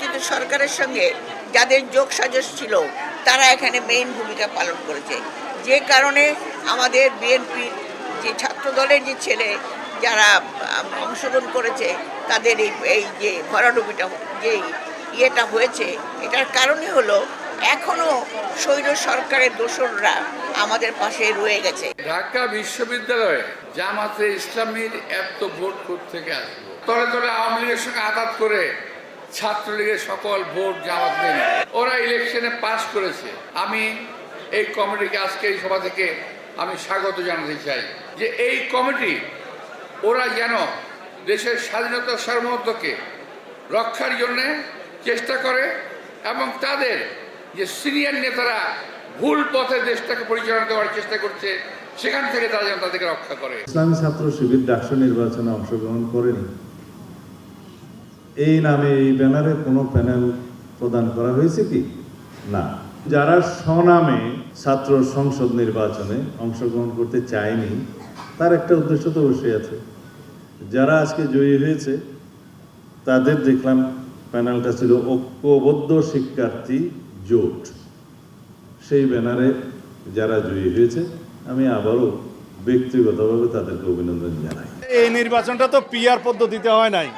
নির্বাচিত সরকারের সঙ্গে যাদের যোগ সাজস ছিল, তারা এখানে মেইন ভূমিকা পালন করেছে। যে কারণে আমাদের বিএনপির যে ছাত্র দলের যে ছেলে, যারা অংশগ্রহণ করেছে, তাদের এই এই যে ভরাডুবিটা, যে ইয়েটা হয়েছে, এটার কারণে হলো এখনও স্বৈর সরকারের দোসররা আমাদের পাশে রয়ে গেছে। ঢাকা বিশ্ববিদ্যালয়ে জামাতে ইসলামীর এত ভোট থেকে আসবে? তলে তলে আওয়ামী লীগের সঙ্গে আঘাত করে ছাত্রলীগের সকল ভোট জামাত নেই। ওরা ইলেকশনে পাশ করেছে। আমি এই কমিটিকে আজকে এই সভা থেকে আমি স্বাগত জানাতে চাই যে এই কমিটি ওরা যেন দেশের স্বাধীনতা সার্বভৌমত্বকে রক্ষার জন্যে চেষ্টা করে এবং তাদের যে সিনিয়র নেতারা ভুল পথে দেশটাকে পরিচালনা দেওয়ার চেষ্টা করছে, সেখান থেকে তারা যেন তাদেরকে রক্ষা করে। ইসলামী ছাত্র শিবির ডাকসু নির্বাচনে অংশগ্রহণ করেনি। এই নামে এই ব্যানারে কোনো প্যানেল প্রদান করা হয়েছে কি? না। যারা স্বনামে ছাত্র সংসদ নির্বাচনে অংশগ্রহণ করতে চায়নি, তার একটা উদ্দেশ্য তো অবশ্যই আছে। যারা আজকে জয়ী হয়েছে, তাদের দেখলাম প্যানেলটা ছিল ঐক্যবদ্ধ শিক্ষার্থী জোট। সেই ব্যানারে যারা জয়ী হয়েছে, আমি আবারও ব্যক্তিগতভাবে তাদেরকে অভিনন্দন জানাই। এই নির্বাচনটা তো পিআর পদ্ধতিতে হয় নাই।